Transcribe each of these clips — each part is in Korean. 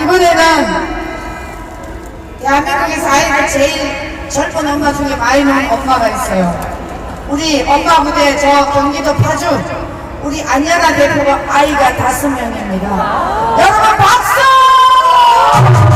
이번에는 대한민국에서 아이가 제일 젊은 엄마 중에 많이 낳은 엄마가 있어요. 우리 엄마 부대 저 경기도 파주 우리 안연아 대표가 아이가 다섯 명입니다. 여러분 박수!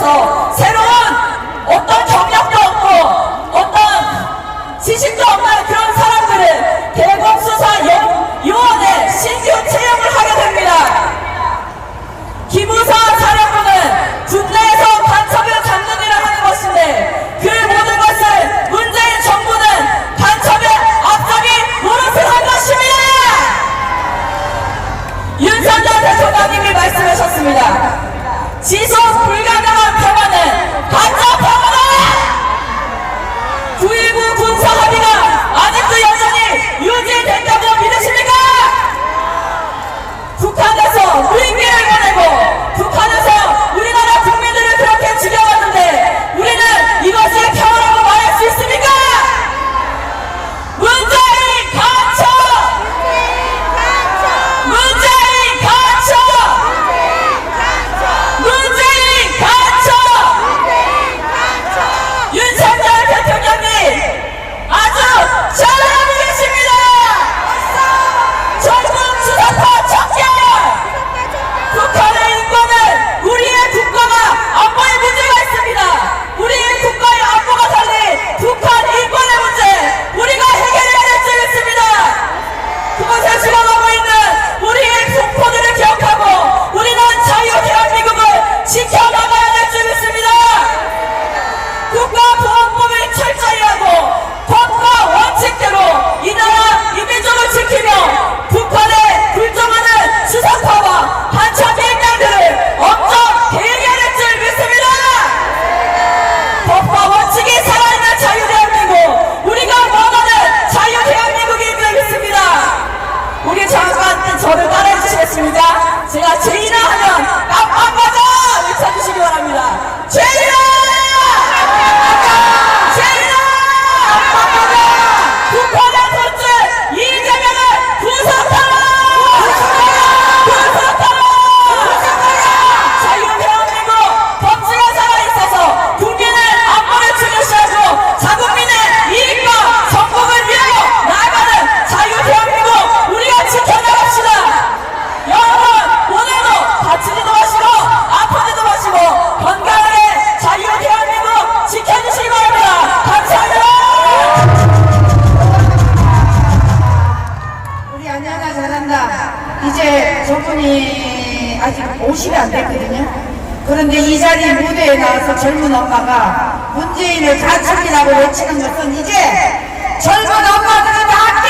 통해서 새로운 어떤 경력도 없고 어떤 지식도 없는 그런 사람들은 대검수사요원에 신규 채용을 하게 됩니다. 기무사 사령부는 군내에서 간첩을 잡는 일을 하는 것인데 그 모든 것을 문재인 정부는 간첩의 앞잡이 무릎을 한 것입니다. 윤석열 대통령님이 말씀하셨습니다. 지속 불가능 반성평화가 9.19 군사합의가 아직도 여전히 유지된다고 믿으십니까? 북한에서 제가 제이나 하면 이제 저분이 아직 50이 안 됐거든요. 그런데 이 자리 무대에 나와서 젊은 엄마가 문재인을 가축이라고 외치는 것은 이제 젊은 엄마들은 다